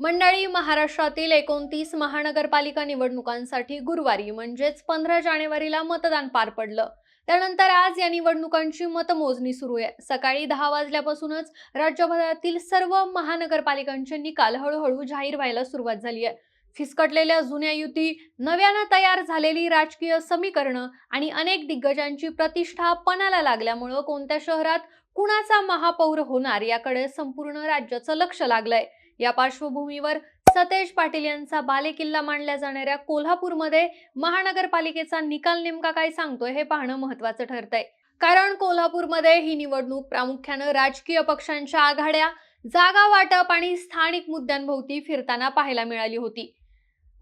मंडळी महाराष्ट्रातील एकोणतीस महानगरपालिका निवडणुकांसाठी गुरुवारी म्हणजेच पंधरा जानेवारीला मतदान पार पडलं. त्यानंतर आज या निवडणुकांची मतमोजणी सुरू आहे. सकाळी दहा वाजल्यापासूनच राज्यभरातील सर्व महानगरपालिकांचे निकाल हळूहळू जाहीर व्हायला सुरुवात झाली आहे. फिसकटलेल्या जुन्या युती नव्यानं तयार झालेली राजकीय समीकरणं आणि अनेक दिग्गजांची प्रतिष्ठा पणाला लागल्यामुळं कोणत्या शहरात कुणाचा महापौर होणार याकडे संपूर्ण राज्याचं लक्ष लागलंय. या पार्श्वभूमीवर सतेज पाटील यांचा बालेकिल्ला मानल्या जाणाऱ्या कोल्हापूरमध्ये महानगरपालिकेचा निकाल नेमका काय सांगतोय हे पाहणं महत्वाचं ठरतंय. कारण कोल्हापूरमध्ये ही निवडणूक प्रामुख्यानं राजकीय पक्षांच्या आघाड्या जागा वाटप आणि स्थानिक मुद्द्यांभोवती फिरताना पाहायला मिळाली होती.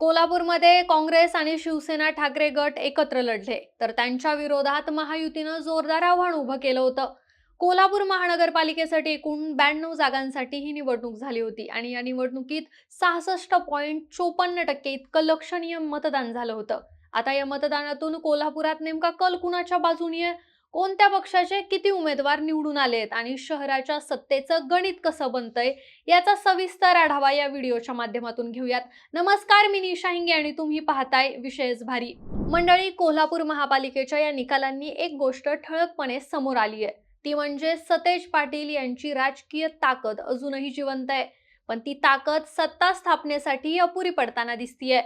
कोल्हापूरमध्ये काँग्रेस आणि शिवसेना ठाकरे गट एकत्र लढले तर त्यांच्या विरोधात महायुतीनं जोरदार आव्हान उभं केलं होतं. कोल्हापूर महानगरपालिकेसाठी एकूण ब्याण्णव जागांसाठी ही निवडणूक झाली होती आणि या निवडणुकीत सहासष्ट पॉईंट चोपन्न टक्के इतकं लक्षणीय मतदान झालं होतं. आता या मतदानातून कोल्हापुरात नेमका कल कुणाच्या बाजूने आहे? कोणत्या पक्षाचे किती उमेदवार निवडून आलेत आणि शहराच्या सत्तेचं गणित कसं बनतंय? याचा सविस्तर आढावा या व्हिडिओच्या माध्यमातून घेऊयात. नमस्कार मी निशा हिंगे आणि तुम्ही पाहताय विशेष भारी. मंडळी कोल्हापूर महापालिकेच्या या निकालांनी एक गोष्ट ठळकपणे समोर आली आहे. ती म्हणजे सतेज पाटील यांची राजकीय ताकद अजूनही जिवंत आहे. पण ती ताकद सत्ता स्थापनेसाठी अपुरी पडताना दिसतीये.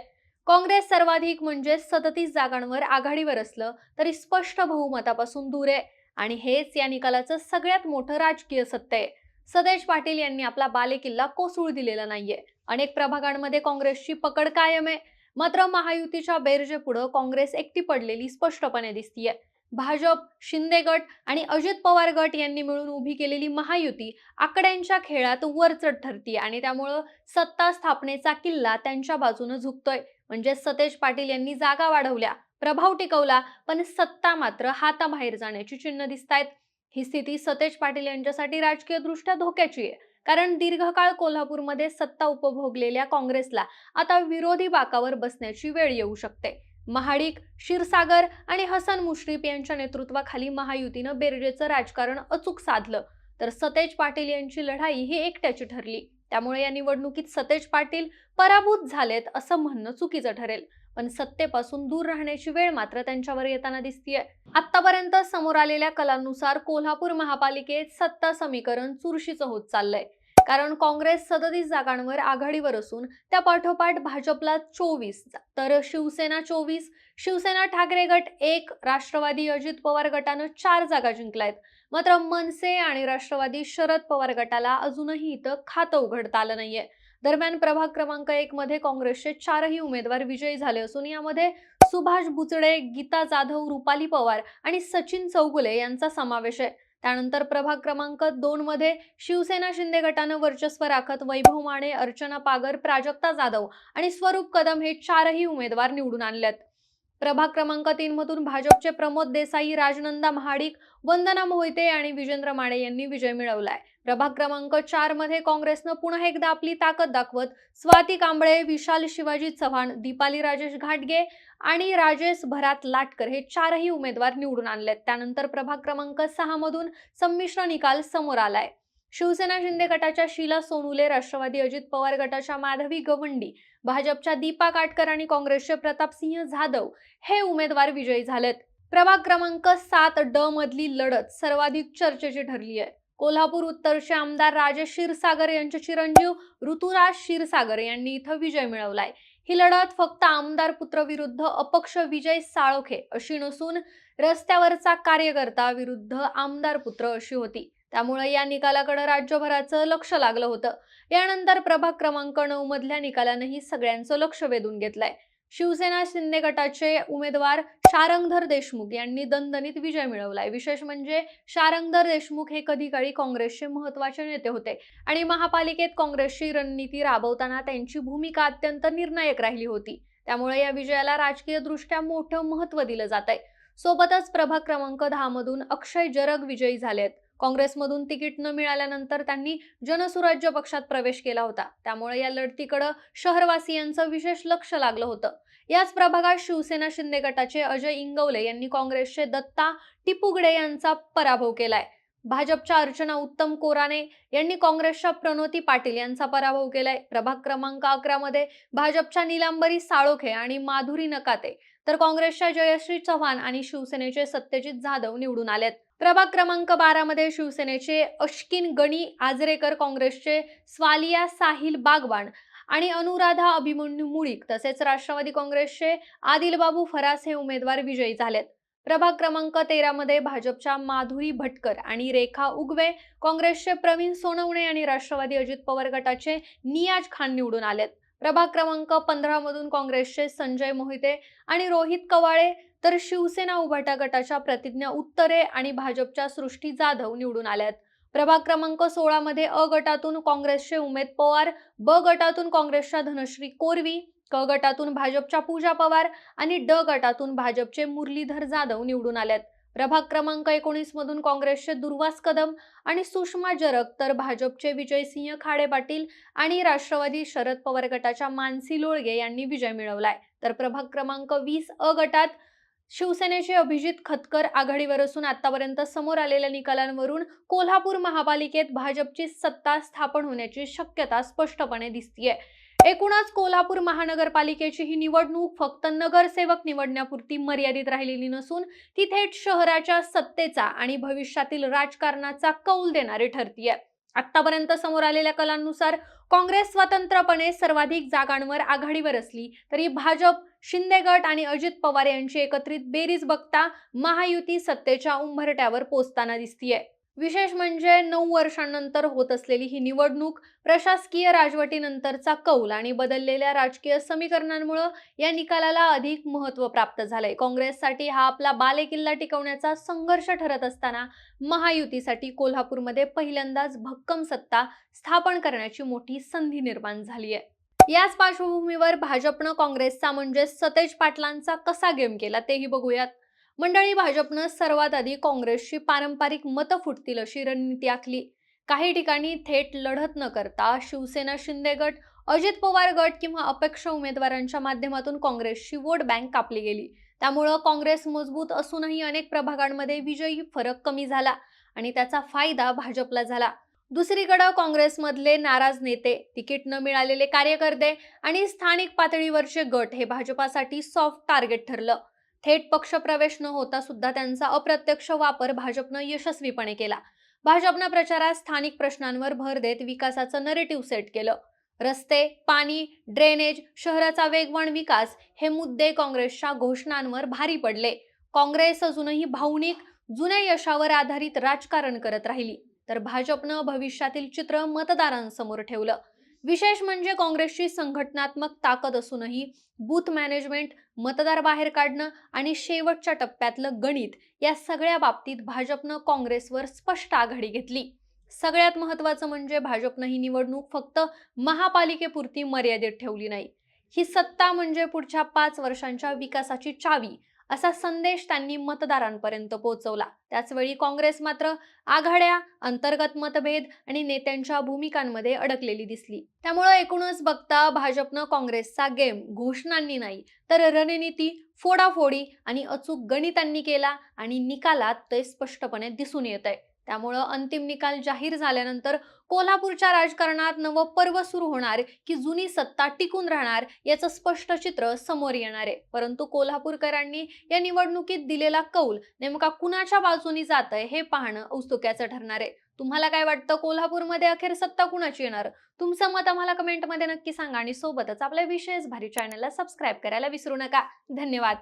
काँग्रेस सर्वाधिक म्हणजे सदतीस जागांवर आघाडीवर असलं तरी स्पष्ट बहुमतापासून दूर आहे. आणि हेच या निकालाचं सगळ्यात मोठं राजकीय सत्य आहे. सतेज पाटील यांनी आपला बालेकिल्ला कोसळू दिलेला नाहीये. अनेक प्रभागांमध्ये काँग्रेसची पकड कायम आहे. मात्र महायुतीच्या बेरजेपुढं काँग्रेस एकटी पडलेली स्पष्टपणे दिसतीये. भाजप शिंदे गट आणि अजित पवार गट यांनी मिळून उभी केलेली महायुती आकड्यांच्या खेळात वरचढ ठरतीये आणि त्यामुळं सत्ता स्थापनेचा किल्ला त्यांच्या बाजूने झुकतोय. म्हणजे सतेज पाटील यांनी जागा वाढवल्या प्रभाव टिकवला पण सत्ता मात्र हाताबाहेर जाण्याची चिन्ह दिसतायत. ही स्थिती सतेज पाटील यांच्यासाठी राजकीय दृष्ट्या धोक्याची आहे कारण दीर्घकाळ कोल्हापूरमध्ये सत्ता उपभोगलेल्या काँग्रेसला आता विरोधी बाकावर बसण्याची वेळ येऊ शकते. महाडिक क्षीरसागर आणि हसन मुश्रीफ यांच्या नेतृत्वाखाली महायुतीनं बेरजेचं राजकारण अचूक साधलं. तर सतेज पाटील यांची लढाई ही एकट्याची ठरली. त्यामुळे या निवडणुकीत सतेज पाटील पराभूत झालेत असं म्हणणं चुकीचं ठरेल. पण सत्तेपासून दूर राहण्याची वेळ मात्र त्यांच्यावर येताना दिसतीये. आतापर्यंत समोर आलेल्या कलांनुसार कोल्हापूर महापालिकेत सत्ता समीकरण चुरशीचं होत चाललंय. कारण काँग्रेस सदतीस जागांवर आघाडीवर असून त्या पाठोपाठ भाजपला चोवीस तर शिवसेना चोवीस शिवसेना ठाकरे गट एक राष्ट्रवादी अजित पवार गटानं चार जागा जिंकल्यात. मात्र मनसे आणि राष्ट्रवादी शरद पवार गटाला अजूनही इथं खातं उघडता आलं नाहीये. दरम्यान प्रभाग क्रमांक एक मध्ये काँग्रेसचे चारही उमेदवार विजयी झाले असून यामध्ये सुभाष बुचडे गीता जाधव रुपाली पवार आणि सचिन चौगुले यांचा समावेश आहे. त्यानंतर प्रभाग क्रमांक दोन मध्ये शिवसेना शिंदे गटानं वर्चस्व राखत वैभव माने अर्चना पागर प्राजक्ता जाधव आणि स्वरूप कदम हे चारही उमेदवार निवडून आणलेत. प्रभाग क्रमांक तीन मधून भाजपचे प्रमोद देसाई राजनंदा महाडिक वंदना मोहिते आणि विजेंद्र माडे यांनी विजय मिळवलाय. प्रभाग क्रमांक चारमध्ये काँग्रेसनं पुन्हा एकदा आपली ताकद दाखवत स्वाती कांबळे विशाल शिवाजी चव्हाण दीपाली राजेश घाटगे आणि राजेश भरात लाटकर हे चारही उमेदवार निवडून आणलेत. त्यानंतर प्रभाग क्रमांक सहा मधून संमिश्र निकाल समोर आलाय. शिवसेना शिंदे गटाच्या शीला सोनुले राष्ट्रवादी अजित पवार गटाच्या माधवी गवंडी भाजपच्या दीपा काटकर आणि काँग्रेसचे प्रतापसिंह जाधव हे उमेदवार विजयी झालेत. प्रभाग क्रमांक सात ड मधली लढत सर्वाधिक चर्चेची ठरली आहे कोल्हापूर उत्तरचे आमदार राजेश क्षीरसागर यांचे चिरंजीव ऋतुराज क्षीरसागर यांनी इथं विजय मिळवलाय. ही लढत फक्त आमदार पुत्र विरुद्ध अपक्ष विजय साळोखे अशी नसून रस्त्यावरचा कार्यकर्ता विरुद्ध आमदार पुत्र अशी होती. त्यामुळे या निकालाकडे राज्यभराचं लक्ष लागलं होतं. यानंतर प्रभाग क्रमांक नऊ मधल्या निकालानंही सगळ्यांचं लक्ष वेधून घेतलंय. शिवसेना शिंदे गटाचे उमेदवार शारंगधर देशमुख यांनी दणदणीत विजय मिळवलाय. विशेष म्हणजे शारंगधर देशमुख हे कधी काळी काँग्रेसचे महत्त्वाचे नेते होते आणि महापालिकेत काँग्रेसची रणनीती राबवताना त्यांची भूमिका अत्यंत निर्णायक राहिली होती. त्यामुळे या विजयाला राजकीय दृष्ट्या मोठं महत्त्व दिलं जात आहे सोबतच प्रभाग क्रमांक दहा मधून अक्षय जरग विजयी झालेत. काँग्रेसमधून तिकीट न मिळाल्यानंतर त्यांनी जनसुराज्य पक्षात प्रवेश केला होता. त्यामुळे या लढतीकडं शहरवासियांचं विशेष लक्ष लागलं होतं. याच प्रभागात शिवसेना शिंदे गटाचे अजय इंगवले यांनी काँग्रेसचे दत्ता टिपुगडे यांचा पराभव केलाय. भाजपच्या अर्चना उत्तम कोराने यांनी काँग्रेसच्या प्रणोती पाटील यांचा पराभव केलाय. प्रभाग क्रमांक अकरा मध्ये भाजपच्या निलांबरी साळोखे आणि माधुरी नकाते तर काँग्रेसच्या जयश्री चव्हाण आणि शिवसेनेचे सत्यजित जाधव निवडून आलेत. प्रभाग क्रमांक बारामध्ये शिवसेनेचे अश्किन गणी आजरेकर काँग्रेसचे स्वालिया साहिल बागवान आणि अनुराधा अभिमन्यू मुळीक तसेच राष्ट्रवादी काँग्रेसचे आदिलबाबू फरास हे उमेदवार विजयी झालेत. प्रभाग क्रमांक तेरामध्ये भाजपच्या माधुरी भटकर आणि रेखा उगवे काँग्रेसचे प्रवीण सोनवणे आणि राष्ट्रवादी अजित पवार गटाचे नियाज खान निवडून आलेत. प्रभाग क्रमांक पंधरामधून काँग्रेसचे संजय मोहिते आणि रोहित कवाळे तर शिवसेना उभाटा गटाच्या प्रतिज्ञा उत्तरे आणि भाजपच्या सृष्टी जाधव निवडून आल्यात. प्रभाग क्रमांक सोळा मध्ये अ गटातून काँग्रेसचे उमेद पवार ब गटातून काँग्रेसच्या धनश्री कोरवी क गटातून भाजपच्या पूजा पवार आणि ड गटातून भाजपचे मुरलीधर जाधव निवडून आल्यात. प्रभाग क्रमांक एकोणीस मधून काँग्रेसचे दुर्वास कदम आणि सुषमा जरक तर भाजपचे विजयसिंह खाडे पाटील आणि राष्ट्रवादी शरद पवार गटाच्या मानसी लोळगे यांनी विजय मिळवलाय. तर प्रभाग क्रमांक वीस अ गटात शिवसेनेचे अभिजित खतकर आघाडीवर असून आतापर्यंत समोर आलेल्या निकालांवरून कोल्हापूर महापालिकेत भाजपची सत्ता स्थापन होण्याची शक्यता स्पष्टपणे दिसतीये. एकूणच कोल्हापूर महानगरपालिकेची ही निवडणूक फक्त नगरसेवक निवडण्यापुरती मर्यादित राहिलेली नसून ती थेट शहराच्या सत्तेचा आणि भविष्यातील राजकारणाचा कौल देणारी ठरतीये. आतापर्यंत समोर आलेल्या कलांनुसार काँग्रेस स्वतंत्रपणे सर्वाधिक जागांवर आघाडीवर असली तरी भाजप शिंदे गट आणि अजित पवार यांची एकत्रित बेरीज बघता महायुती सत्तेच्या उंभरट्यावर पोचताना दिसतीये. विशेष म्हणजे नऊ वर्षांनंतर होत असलेली ही निवडणूक प्रशासकीय राजवटीनंतरचा कौल आणि बदललेल्या राजकीय समीकरणांमुळे या निकालाला अधिक महत्त्व प्राप्त झालंय. काँग्रेससाठी हा आपला बालेकिल्ला टिकवण्याचा संघर्ष ठरत असताना महायुतीसाठी कोल्हापूरमध्ये पहिल्यांदाच भक्कम सत्ता स्थापन करण्याची मोठी संधी निर्माण झाली आहे याच पार्श्वभूमीवर भाजपनं काँग्रेसचा म्हणजे सतेज पाटलांचा कसा गेम केला तेही बघूयात. मंडळी भाजपनं सर्वात आधी काँग्रेसची पारंपरिक मतं फुटतील अशी रणनीती आखली. काही ठिकाणी थेट लढत न करता शिवसेना शिंदे गट अजित पवार गट किंवा अपेक्ष उमेदवारांच्या माध्यमातून काँग्रेसची वोट बँक कापली गेली. त्यामुळं काँग्रेस मजबूत असूनही अनेक प्रभागांमध्ये विजयी फरक कमी झाला आणि त्याचा फायदा भाजपला झाला. दुसरीकडे काँग्रेसमधले नाराज नेते तिकीट न मिळालेले कार्यकर्ते आणि स्थानिक पातळीवरचे गट हे भाजपासाठी सॉफ्ट टार्गेट ठरलं. थेट पक्षप्रवेश न होता सुद्धा त्यांचा अप्रत्यक्ष वापर भाजपनं यशस्वीपणे केला. भाजपनं प्रचारात स्थानिक प्रश्नांवर भर देत विकासाचं नरेटिव्ह सेट केलं. रस्ते पाणी ड्रेनेज शहराचा वेगवान विकास हे मुद्दे काँग्रेसच्या घोषणांवर भारी पडले. काँग्रेस अजूनही भावनिक जुन्या यशावर आधारित राजकारण करत राहिली. तर भाजपनं भविष्यातील चित्र मतदारांसमोर ठेवलं. विशेष म्हणजे काँग्रेसची संघटनात्मक ताकद असूनही बूथ मॅनेजमेंट मतदार बाहेर काढणं आणि शेवटच्या टप्प्यातलं गणित या सगळ्या बाबतीत भाजपनं काँग्रेसवर स्पष्ट आघाडी घेतली. सगळ्यात महत्वाचं म्हणजे भाजपनं ही निवडणूक फक्त महापालिकेपुरती मर्यादित ठेवली नाही. ही सत्ता म्हणजे पुढच्या पाच वर्षांच्या विकासाची चावी असा संदेश त्यांनी मतदारांपर्यंत पोहोचवला. त्याचवेळी काँग्रेस मात्र आघाड्या अंतर्गत मतभेद आणि नेत्यांच्या भूमिकांमध्ये अडकलेली दिसली. त्यामुळे एकूणच बघता भाजपनं काँग्रेसचा गेम घोषणांनी नाही तर रणनीती फोडाफोडी आणि अचूक गणितांनी केला आणि निकालात ते स्पष्टपणे दिसून येत आहे त्यामुळं अंतिम निकाल जाहीर झाल्यानंतर कोल्हापूरच्या राजकारणात नवं पर्व सुरू होणार की जुनी सत्ता टिकून राहणार याचं स्पष्ट चित्र समोर येणार आहे. परंतु कोल्हापूरकरांनी या निवडणुकीत दिलेला कौल नेमका कुणाच्या बाजूनी जात आहे हे पाहणं औस्तुक्याचं ठरणार आहे. तुम्हाला काय वाटतं? कोल्हापूरमध्ये अखेर सत्ता कुणाची येणार? तुमचं मत आम्हाला कमेंटमध्ये नक्की सांगा आणि सोबतच आपल्या विशेष भारी चॅनलला सबस्क्राईब करायला विसरू नका. धन्यवाद.